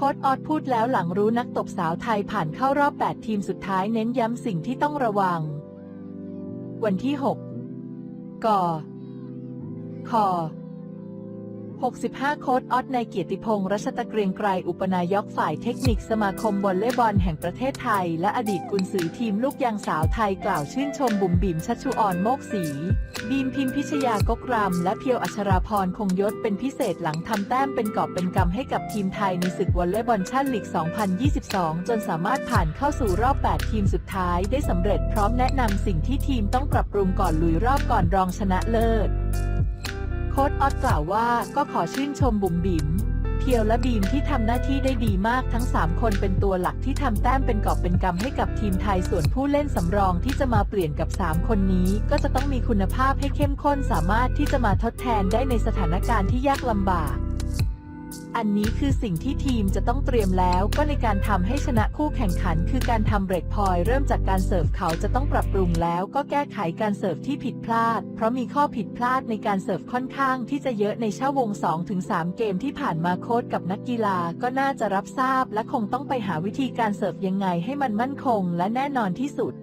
โค้ดออดพูดแล้วหลังรู้นักตบสาวไทยผ่านเข้ารอบ 8 ทีมสุดท้ายเน้นย้ำสิ่งที่ต้องระวัง วันที่ 6 ก ค 65 โค้ดออดในเกียรติพงษ์รัชตะเกรียงไกรอุปนายกฝ่ายเทคนิคสมาคมวอลเลย์บอลแห่งประเทศไทย และอดีตกุนซือทีมลูกยางสาวไทยกล่าวชื่นชมบุ๋มบิ๋มชัชชุออนโมกศรีบีมพิมพิชยากกรำและเพียวอัชราพรคงยศเป็นพิเศษหลังทำแต้มเป็นกอบเป็นกำให้กับทีมไทยในศึกวอลเลย์บอลชั่นลีก 2022 จนสามารถผ่านเข้าสู่รอบ 8 ทีมสุดท้ายได้สำเร็จพร้อมแนะนำสิ่งที่ทีมต้องปรับปรุงก่อนลุยรอบก่อนรองชนะเลิศ ค้ดออดกล่าวว่าก็ขอชื่นชมบุ๋มบิ๋มเพียวและบีมที่ทำหน้าที่ได้ดีมากทั้ง 3 คนเป็นตัวหลักที่ทำแต้มเป็นกอบเป็นกำให้กับทีมไทยส่วนผู้เล่นสำรองที่จะมาเปลี่ยนกับ 3 คนนี้ ก็จะต้องมีคุณภาพให้เข้มข้นสามารถที่จะมาทดแทนได้ในสถานการณ์ที่ยากลำบาก อันนี้คือสิ่งที่ทีมจะต้องเตรียมแล้วก็ในการทำให้ชนะคู่แข่งขัน คือการทำเบรกพอยต์เริ่มจากการเสิร์ฟเขาจะต้องปรับปรุงแล้วก็แก้ไขการเสิร์ฟที่ผิดพลาด เพราะมีข้อผิดพลาดในการเสิร์ฟค่อนข้างที่จะเยอะในช่าวง 2-3 เกมที่ผ่านมาโค้ชกับนักกีฬาก็น่าจะรับทราบ และคงต้องไปหาวิธีการเสิร์ฟยังไงให้มันมั่นคง และแน่นอนที่สุด